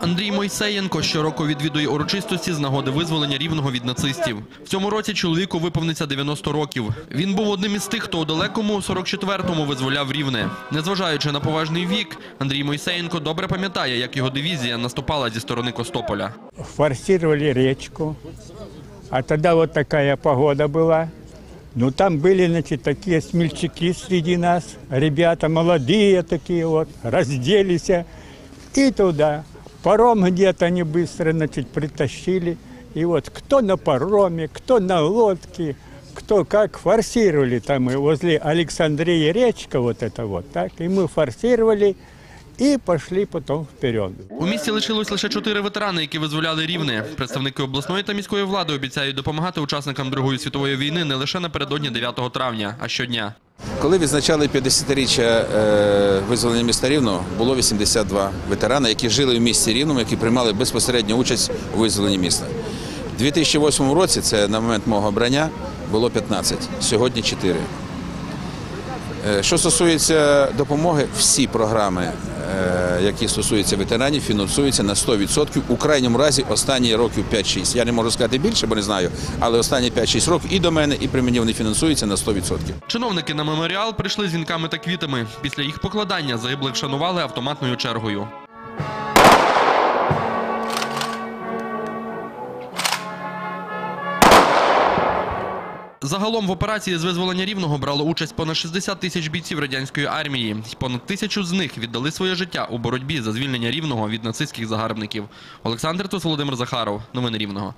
Андрій Мойсеєнко щороку відвідує урочистості з нагоди визволення рівного від нацистів. В цьому році чоловіку виповниться 90 років. Він був одним із тих, хто у далекому 44-му визволяв рівне. Незважаючи на поважний вік, Андрій Мойсеєнко добре пам'ятає, як його дивізія наступала зі сторони Костополя. форсировали речку. А тогда вот такая погода была. Ну, там были, значит, такие смельчаки среди нас, ребята молодые такие вот, разделись и туда. Паром где-то они быстро, значит, притащили. И вот кто на пароме, кто на лодке, кто как форсировали там и возле Александрии речка вот это вот, так, и мы форсировали и пошли потом вперед. У місті лишилось лише чотири ветерани, які визволяли рівне. Представники обласної та міської влади обіцяють допомагати учасникам Другої світової війни не лише напередодні 9 травня, а щодня. Коли відзначали 50-річчя е, визволення міста Рівного, було 82 ветерани, які жили в місті Рівному, які приймали безпосередню участь у визволенні міста. У 2008 році, це на момент мого обрання, було 15, сьогодні 4. Е, Що стосується допомоги, всі програми, які стосуються ветеранів, фінансуються на 100%. У крайньому разі останні років 5-6. Я не можу сказати більше, бо не знаю, але останні 5-6 років і до мене, і при мені вони фінансуються на 100%. Чиновники на меморіал прийшли з вінками та квітами. Після їх покладання загиблих шанували автоматною чергою. Загалом в операції з визволення рівного брало участь понад 60 тисяч бійців радянської армії. Понад тисячу з них віддали своє життя у боротьбі за звільнення рівного від нацистських загарбників. Олександр Тус, Володимир Захаров. Новини рівного.